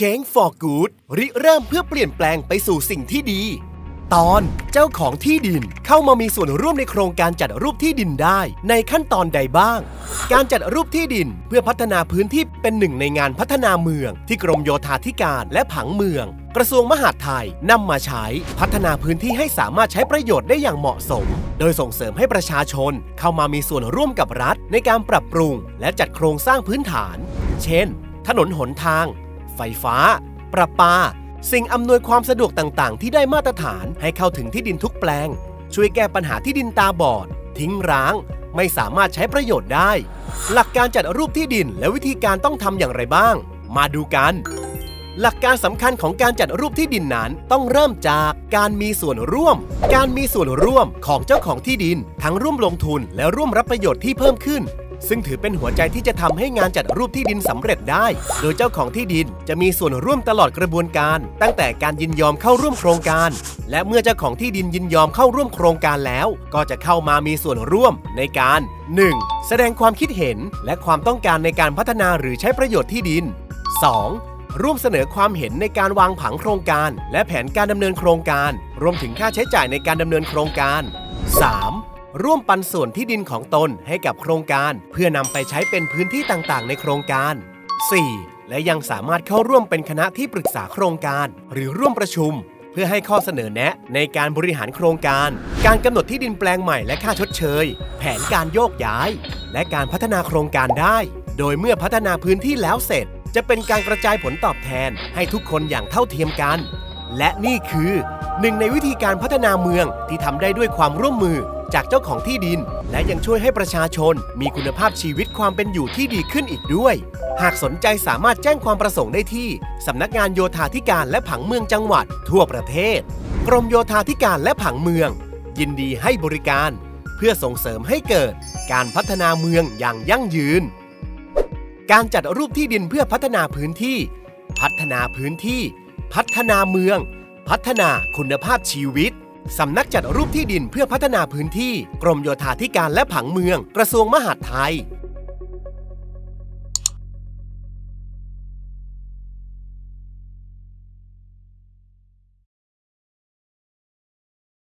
Change for Good ริเริ่มเพื่อเปลี่ยนแปลงไปสู่สิ่งที่ดี ตอนเจ้าของที่ดินเข้ามามีส่วนร่วมในโครงการจัดรูปที่ดินได้ในขั้นตอนใดบ้าง การจัดรูปที่ดินเพื่อพัฒนาพื้นที่เป็นหนึ่งในงานพัฒนาเมือง ที่กรมโยธาธิการและผังเมือง กระทรวงมหาดไทยนำมาใช้พัฒนาพื้นที่ให้สามารถใช้ประโยชน์ได้อย่างเหมาะสม โดยส่งเสริมให้ประชาชนเข้ามามีส่วนร่วมกับรัฐ ในการปรับปรุง และจัดโครงสร้างพื้นฐาน เช่น ถนนหนทาง ไฟฟ้า ประปา สิ่งอำนวยความสะดวกต่างๆ ที่ได้มาตรฐานให้เข้าถึงที่ดินทุกแปลง ช่วยแก้ปัญหาที่ดินตาบอด ทิ้งร้าง ไม่สามารถใช้ประโยชน์ได้ หลักการจัดรูปที่ดินและวิธีการต้องทำอย่างไรบ้าง มาดูกัน หลักการสำคัญของการจัดรูปที่ดินนั้นต้องเริ่มจากการมีส่วนร่วม การมีส่วนร่วมของเจ้าของที่ดิน ทั้งร่วมลงทุนและร่วมรับประโยชน์ที่เพิ่มขึ้น ซึ่งถือเป็นหัวใจที่จะทำให้งานจัดรูปที่ดินสำเร็จได้ โดยเจ้าของที่ดินจะมีส่วนร่วมตลอดกระบวนการ ตั้งแต่การยินยอมเข้าร่วมโครงการ และเมื่อเจ้าของที่ดินยินยอมเข้าร่วมโครงการแล้ว ก็จะเข้ามามีส่วนร่วมในการ 1. แสดงความคิดเห็นและความต้องการในการพัฒนาหรือใช้ประโยชน์ที่ดิน 2. ร่วมเสนอความเห็นในการวางผังโครงการ และแผนการดำเนินโครงการ รวมถึงค่าใช้จ่ายในการดำเนินโครงการ 3. ร่วมปันส่วนที่ดินของตนให้กับโครงการ เพื่อนำไปใช้เป็นพื้นที่ต่างๆ ในโครงการ 4. และยังสามารถเข้าร่วมเป็นคณะที่ปรึกษาโครงการ หรือร่วมประชุม เพื่อให้ข้อเสนอแนะในการบริหารโครงการ การกำหนดที่ดินแปลงใหม่และค่าชดเชย แผนการโยกย้าย และการพัฒนาโครงการได้ โดยเมื่อพัฒนาพื้นที่แล้วเสร็จ จะเป็นการกระจายผลตอบแทนให้ทุกคนอย่างเท่าเทียมกัน และนี่คือหนึ่งในวิธีการพัฒนาเมืองที่ทำได้ด้วยความร่วมมือ จากเจ้าของที่ดิน และยังช่วยให้ประชาชน มีคุณภาพชีวิตความเป็นอยู่ที่ดีขึ้นอีกด้วย หากสนใจสามารถแจ้งความประสงค์ได้ที่ สำนักงานโยธาธิการและผังเมืองจังหวัด ทั่วประเทศ กรมโยธาธิการและผังเมือง ยินดีให้บริการ เพื่อส่งเสริมให้เกิด การพัฒนาเมืองอย่างยั่งยืน การจัดรูปที่ดินเพื่อพัฒนาพื้นที่ พัฒนาพื้นที่ พัฒนาเมือง พัฒนาคุณภาพชีวิต สำนักจัดรูปที่ดินเพื่อพัฒนาพื้นที่ กรมโยธาธิการและผังเมือง กระทรวงมหาดไทย